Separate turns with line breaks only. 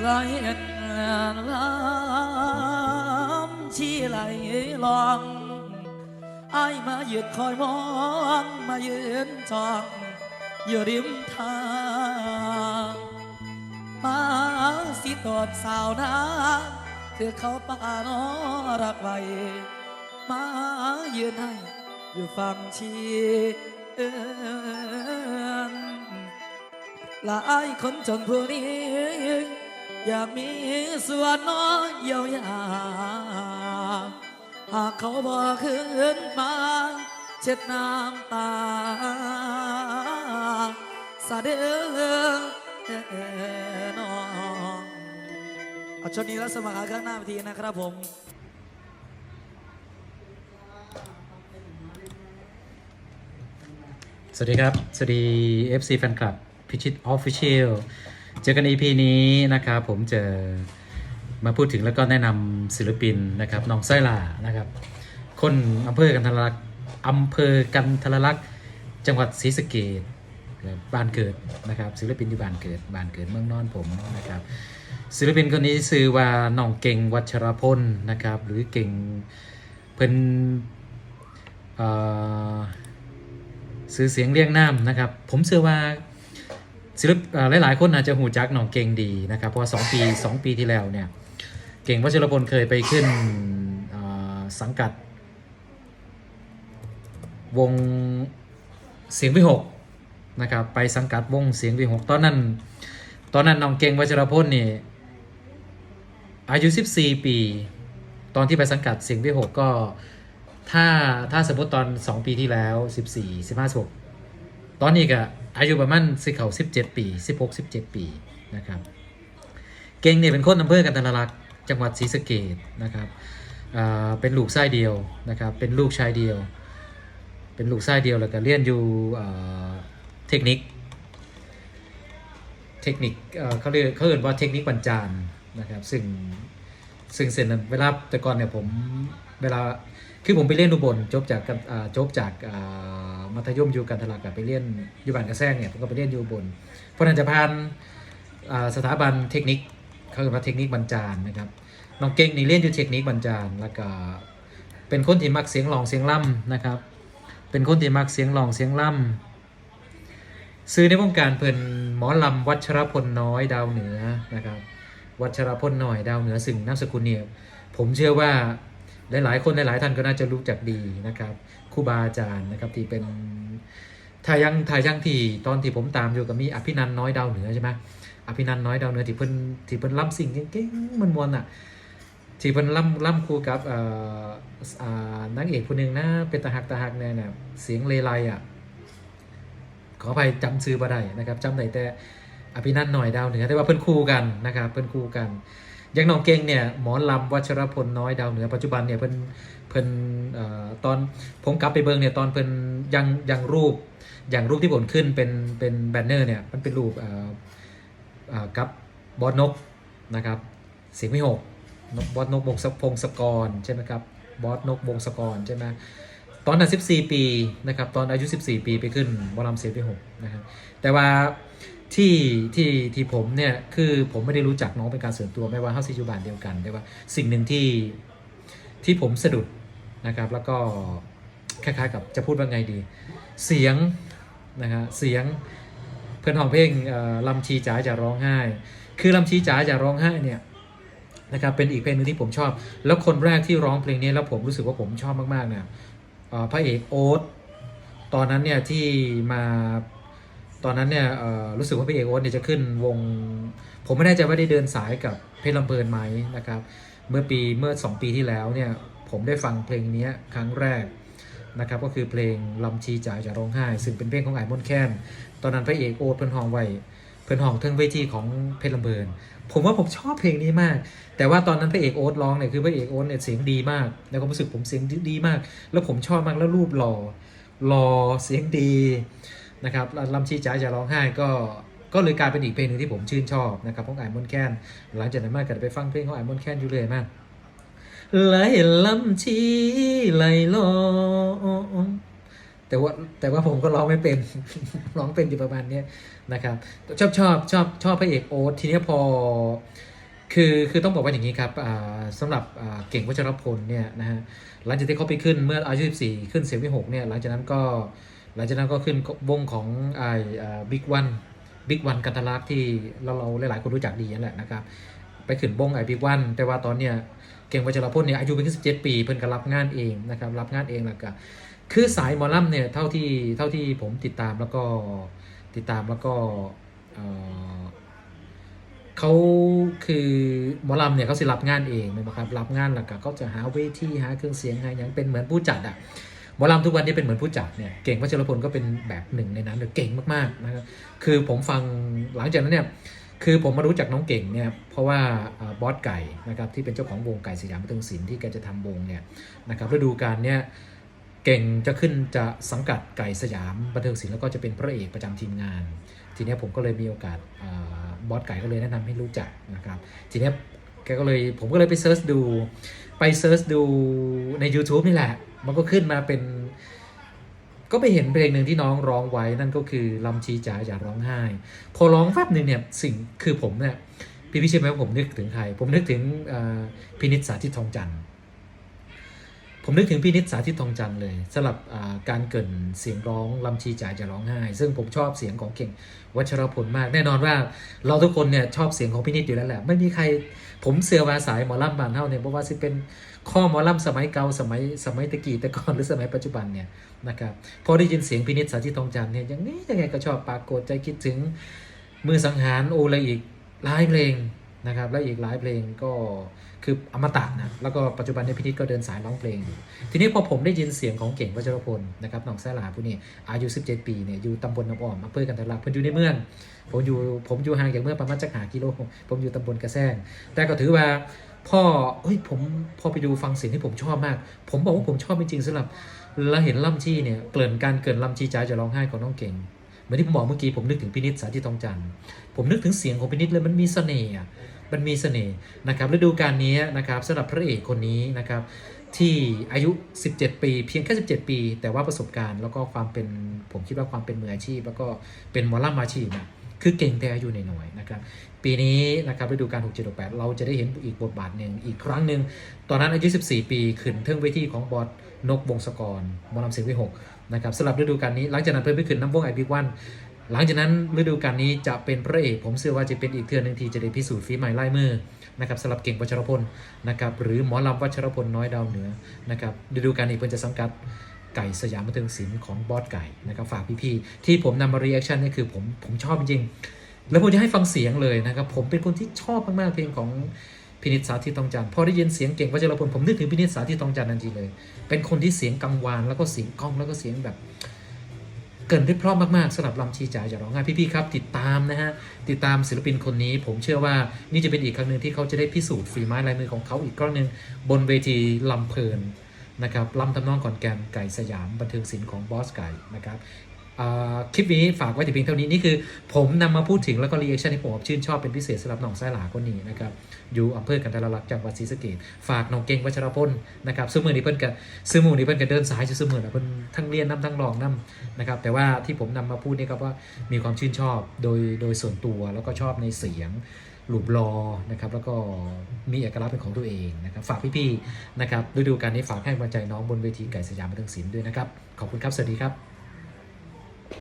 ไหลลำชีไหลลองไอายมาหยืดคอยมองมายืนจองอยู่ริมทางมาสิตอดสาวนาคือเขาป่านอรักไว้มายืนให้อยู่ฝั่งชีเอินหลายคนจนผู้นี้ อยากมีส่วนน้อยเยียวยาหากเขาบอกคืนมาเช็ดน้ำตาสะเดือนองเอาชนนี้แล้วสมัครข้างหน้าทีนะครับผม
สวัสดีครับ สวัสดี FC แฟนคลับพิชิตออฟฟิเชียล เจอกัน EP นี้นะครับผมจะมาพูดถึงแล้วก็แนะนำศิลปินนะครับน้องไส้ลานะครับ คนอำเภอกันทรลักษณ์อำเภอกันทรลักษณ์จังหวัดศรีสะเกษบ้านเกิดนะครับ ศิลปินที่บ้านเกิดบ้านเกิดเมืองนอนผมนะครับ ศิลปินคนนี้ชื่อว่าน้องเก่งวัชรพลนะครับ หรือเก่งเพิ่นซื้อเสียงเรียงน้ำนะครับ ผมเชื่อว่า ศิลปเอ่อหลายๆ คนอาจจะหูจักหนองเก่งดีนะครับ เพราะสองปีสองปีที่แล้วเนี่ย เก่งวัชรพลเคยไปขึ้นสังกัด วงเสียงวิหกนะครับไปสังกัดวงเสียงวิหกตอนนั้น ตอนนั้นน้องเก่งวัชรพลนี่อายุ 14 ปี ตอนที่ไปสังกัดเสียงวิหกก็ถ้าถ้าสมมติตอน 2 ปีที่แล้ว 14 15 16 ตอนนี้ก็อายุประมาณสิเขา17ปี16 17ปีนะครับ เก่งเนี่ยเป็นคนอำเภอกันทรลักจังหวัดศรีสะเกดนะครับอ่าเป็นลูกชายเดียวนะครับเป็นลูกชายเดียว เป็นลูกชายเดียวแล้วก็เรียนอยู่อ่าเทคนิค เทคนิคเออเขาเรียกเขาเรียกว่าเทคนิคบรรจารนะครับซึ่งซึ่งเสร็จเวลาแต่ก่อนเนี่ยผม เวลาคือผมไปเรียนอุบลจบจากจบจากมัธยมอยู่กันทลักกับไปเรียนอยู่บ้านกระแซงเนี่ยผมก็ไปเรียนอยู่อุบลเพราะนั้นจะผ่านสถาบันเทคนิคเขาเรียกว่าเทคนิคบรรจารนะครับน้องเก่งนี่เรียนอยู่เทคนิคบรรจารแล้วก็เป็นคนที่มักเสียงรองเสียงล่ำนะครับ เป็นคนที่มักเสียงรองเสียงล่ำซื้อในวงการเพิ่นหมอลำวัชรพลน้อยดาวเหนือนะครับ วัชรพลน้อยดาวเหนือซึ่งนามสกุลเนี่ยผมเชื่อว่า หลายๆคนหลายๆท่านก็น่าจะรู้จักดีนะครับครูบาอาจารย์นะครับที่เป็นถ้ายังถ้ายังที่ตอนที่ผมตามอยู่ก็มีอภินันน้อยดาวเหนือใช่ไหมอภินันน้อยดาวเหนือที่เพิ่นที่เพิ่นล่ำสิ่งเก่งๆมันมวนอะที่เพิ่นล่ำล่ำคู่กับอ่ออ่านางเอกคนหนึ่งนะเป็นตาหักตาหักแน่น่ะเสียงเลไลอะขออภัยจำซื้อบ่ได้นะครับจำได้แต่อภินันหน่อยดาวเหนือแต่ว่าเพิ่นคู่กันนะครับเพิ่นคู่กัน อยังน้องเก่งเนี่ยหมอลำวัชรพลน้อยดาวเหนือปัจจุบันเนี่ยเพิ่นเพิ่นตอนผมกลับไปเบิงเนี่ยตอนเพิ่นยังยังรูปอย่างรูปที่ผลขึ้นเป็นเป็นแบนเนอร์เนี่ยมันเป็นรูปอ่อเอ่อกับบอสนกนะครับเสียงไม่หกบอสนกวงศพงศกรใช่ไหมครับบอสนกวงศกรใช่ไหมตอนนั้น14 ปีนะครับตอนอายุ 14 ปีไปขึ้นวอลลัมเสียงไปหกนะครับแต่ว่า ที่ที่ที่ผมเนี่ยคือผมไม่ได้รู้จักน้องเป็นการส่วนตัวไม่ว่าเฮาซิจูบานเดียวกันแต่ว่าสิ่งหนึ่งที่ที่ผมสะดุดนะครับ แล้วก็คล้ายๆกับจะพูดว่าไงดี เสียงนะฮะเสียงเพื่อนของเพลงอ่อลำชีจ๋าจะร้องไห้ คือลำชีจ๋าจะร้องไห้เนี่ยนะครับเป็นอีกเพลงหนึงที่ผมชอบ แล้วคนแรกที่ร้องเพลงนี้แล้วผมรู้สึกว่าผมชอบมากๆเนี่ยอ่อพระเอกโอ๊ตตอนนั้นเนี่ยที่มา ตอนนั้นเนี่ยรู้สึกว่าพระเอกโอ๊ตเนี่ยจะขึ้นวง ผมไม่แน่ใจว่าได้เดินสายกับเพชรลำเพลินไหมนะครับ เมื่อปีเมื่อ 2 ปีที่แล้วเนี่ยผมได้ฟังเพลงนี้ครั้งแรกนะครับก็คือเพลงลำชีจ่ายจะร้องไห้ ซึ่งเป็นเพลงของไอ้มนต์แค้นตอนนั้นพระเอกโอ๊ตเพิ่นห้องไว้เพิ่นห้องเทิงเวทีของเพชรลำเพลินผมว่าผมชอบเพลงนี้มาก แต่ว่าตอนนั้นพระเอกโอ๊ตร้องเนี่ยคือพระเอกโอ๊ตเนี่ยเสียงดีมาก แล้วก็รู้สึกผมเสียงดีมาก แล้วผมชอบมากแล้วรูปหล่อหล่อเสียงดี นะครับล้ำชีจ๋าจะร้องไห้ก็ก็เลยกลายเป็นอีกเพลงหนึ่งที่ผมชื่นชอบนะครับของไอ้มอนแคนหลังจากนั้นมาก็ได้ไปฟังเพลงของไอ้มอนแคนอยู่เลยมากไหลลำชีไหลลองแต่ว่าแต่ว่าผมก็ร้องไม่เป็น ร้องเป็นอยู่ประมาณนี้นะครับ ชอบชอบชอบชอบพระเอกโอ๊ตทีนี้พอคือคือต้องบอกว่าอย่างนี้ครับอ่าสำหรับเก่งวัชรพลเนี่ยนะฮะหลังจากที่เขาไปขึ้นเมื่ออายุ14ขึ้นเสียงวิหกเนี่ยหลังจากนั้นก็ หลังจากนั้นก็ขึ้นวงของไอ้บิ๊กวันบิ๊กวันกันทลักที่เราเราหลายๆคนรู้จักดีนั่นแหละนะครับไปขึ้นวงไอ้บิ๊กวันแต่ว่าตอนเนี้ยเก่งวัชรพลเนี่ยอายุเพียงแค่17ปีเพิ่นก็รับงานเองนะครับรับงานเองแล้วก็คือสายมอลำเนี่ยเท่าที่เท่าที่ผมติดตามแล้วก็ติดตามแล้วก็เขาคือหมอลำเนี่ยเขาสิรับงานเองนะครับรับงานแล้วก็เขาจะหาเวทีหาเครื่องเสียงหาอย่างเป็นเหมือนผู้จัดอะ หมอลำทุกวันนี้เป็นเหมือนผู้จัดเนี่ยเก่งวัชรพลก็เป็นแบบหนึ่งในนั้นเลยเก่งมากๆนะครับคือผมฟังหลังจากนั้นเนี่ยคือผมมารู้จักน้องเก่งเนี่ยเพราะว่าบอสไก่นะครับที่เป็นเจ้าของวงไก่สยามบันเทิงศิลป์ที่แกจะทำวงเนี่ยนะครับฤดูกาลเนี่ยเก่งจะขึ้นจะสังกัดไก่สยามบันเทิงศิลป์แล้วก็จะเป็นพระเอกประจำทีมงาน ทีนี้ผมก็เลยมีโอกาสบอสไก่ก็เลยแนะนำให้รู้จักนะครับทีนี้แกก็เลยผมก็เลยไปเซิร์ชดูไปเซิร์ชดูใน YouTube นี่แหละ มันก็ขึ้นมาเป็น ก็ไปเห็นเพลงหนึ่งที่น้องร้องไว้นั่นก็คือลำชีจ๋าอย่าร้องไห้ พอร้องแป๊บหนึ่งเนี่ยสิ่งคือผมเนี่ยพี่พี่เชื่อไหมว่าผมนึกถึงใคร ผมนึกถึงพินิษสาธิตทองจันทร์ ผมนึกถึงพี่นิดสาธิตทองจันทร์เลยสำหรับการเกินเสียงร้องลำชีจ่ายจะร้องไห้ ซึ่งผมชอบเสียงของเก่งวัชรพลมาก แน่นอนว่าเราทุกคนเนี่ยชอบเสียงของพี่นิดอยู่แล้วแหละไม่มีใครผมเสือวาสายหมอลำบานเท่าเนี่ยเพราะว่าสิเป็นข้อหมอลำสมัยเก่าสมัยสมัยตะกี้แต่ก่อนหรือสมัยปัจจุบันเนี่ยนะครับพอได้ยินเสียงพี่นิดสาธิตทองจันทร์เนี่ยอย่างนี้ยังไงก็ชอบปากฏใจคิดถึงมือสังหารโอละอีกหลายเพลง นะครับและอีกหลายเพลงก็คืออมตะนะแล้วก็ปัจจุบันเนี่ยพี่นิดก็เดินสายร้องเพลง ทีนี้พอผมได้ยินเสียงของเก่งวัชรพลนะครับน้องแซ่หลาผู้นี้อายุ 17 ปีเนี่ยอยู่ตำบลน้ำอ้อมอำเภอกันทะลักเพิ่นอยู่ในเมืองผมอยู่ผมอยู่ห่างจากเมืองประมาณจักหากิโลผมอยู่ตำบลกระแซงแต่ก็ถือว่าพ่อเฮ้ยผมพอไปดูฟังเสียงที่ผมชอบมาก ผมบอกว่าผมชอบจริงๆสำหรับเราเห็นล่ำชี่เนี่ยเกลิ่นการเกลิ่นล่ำชี่จ้าจะร้องไห้ของน้องเก่ง เหมือนที่ผมบอกเมื่อกี้ผมนึกถึงพินิษสาธิตทองจันทร์ผมนึกถึงเสียงของพินิษเลยมันมีเสน่ห์มันมีเสน่ห์นะครับฤดูกาลนี้นะครับสำหรับพระเอกคนนี้นะครับที่อายุ 17 ปี เพียงแค่ 17 ปี แต่ว่าประสบการณ์แล้วก็ความเป็นผมคิดว่าความเป็นมืออาชีพ แล้วก็เป็นมอลำอาชีพนะคือเก่งแต่อายุหน่อยๆนะครับ ปีนี้นะครับฤดูกาล6 7 6 8 เราจะได้เห็นอีกบทบาทหนึ่งอีกครั้งหนึ่งตอนนั้นอายุ 14 ปี ขึ้นเทิงเวทีของบอสนกวงศกรหมอลำเสียงวิหกนะครับสำหรับฤดูกาลนี้หลังจากนั้นเพิ่มไปขึ้นน้ำวงไอพิกวันหลังจากนั้นฤดูกาลนี้จะเป็นพระเอกผมเชื่อว่าจะเป็นอีกเทือนหนึ่งที่จะได้พิสูจน์ฝีไม้ลายมือนะครับสำหรับเก่งวัชรพลนะครับหรือหมอลำวัชรพลน้อยดาวเหนือนะครับฤดูกาลนี้เพิ่นจะสังกัดไก่สยามบันเทิงศิลป์ของบอสไก่นะครับฝากพี่ๆที่ผมนำมารีแอคชั่นนี่คือผมผมชอบจริง แล้วผมจะให้ฟังเสียงเลยนะครับ ผมเป็นคนที่ชอบมากๆเพลงของพินิจสาธิตทองจันทร์พอได้ยินเสียงเก่งวัชรพลผมนึกถึงพินิจสาธิตทองจันทร์ทันทีเลย เป็นคนที่เสียงกังวานแล้วก็เสียงก้องแล้วก็เสียงแบบ เกินได้เพราะมากๆสำหรับลำชีจ่าอย่าร้องไห้พี่ๆครับ ติดตามนะฮะติดตามศิลปินคนนี้ ผมเชื่อว่านี่จะเป็นอีกครั้งหนึ่งที่เขาจะได้พิสูจน์ฝีไม้ลายมือของเขาอีกครั้งหนึ่งบนเวทีลำเพลินนะครับลำทำนองก่อนแกนไก่สยามบันเทิงศิลป์ของบอสไก่นะครับ คลิปนี้ฝากไว้แต่เพียงเท่านี้ นี่คือผมนำมาพูดถึงแล้วก็รีแอคชั่นที่ผมชื่นชอบเป็นพิเศษสำหรับน้องสายหลาคนนี้นะครับ อยู่อำเภอกันทรลักษ์จังหวัดศรีสะเกษฝากน้องเก่งวัชรพลนะครับซึ่งมือนี้เพิ่นกับซึ่งมือนี้เพิ่นกับเดินสายจะซึ่งมือนะเพิ่นทั้งเรียนน้ำทั้งรองน้ำนะครับ แต่ว่าที่ผมนำมาพูดนี่ครับว่ามีความชื่นชอบโดยโดยส่วนตัวแล้วก็ชอบในเสียงหลูบลอนะครับแล้วก็มีเอกลักษณ์เป็นของตัวเองนะครับฝากพี่ๆนะครับฤดูกาลนี้ฝากให้กำลังใจน้องบนเวทีไก่สยามบันเทิงศิลป์ด้วยนะครับขอบคุณครับสวัสดีครับ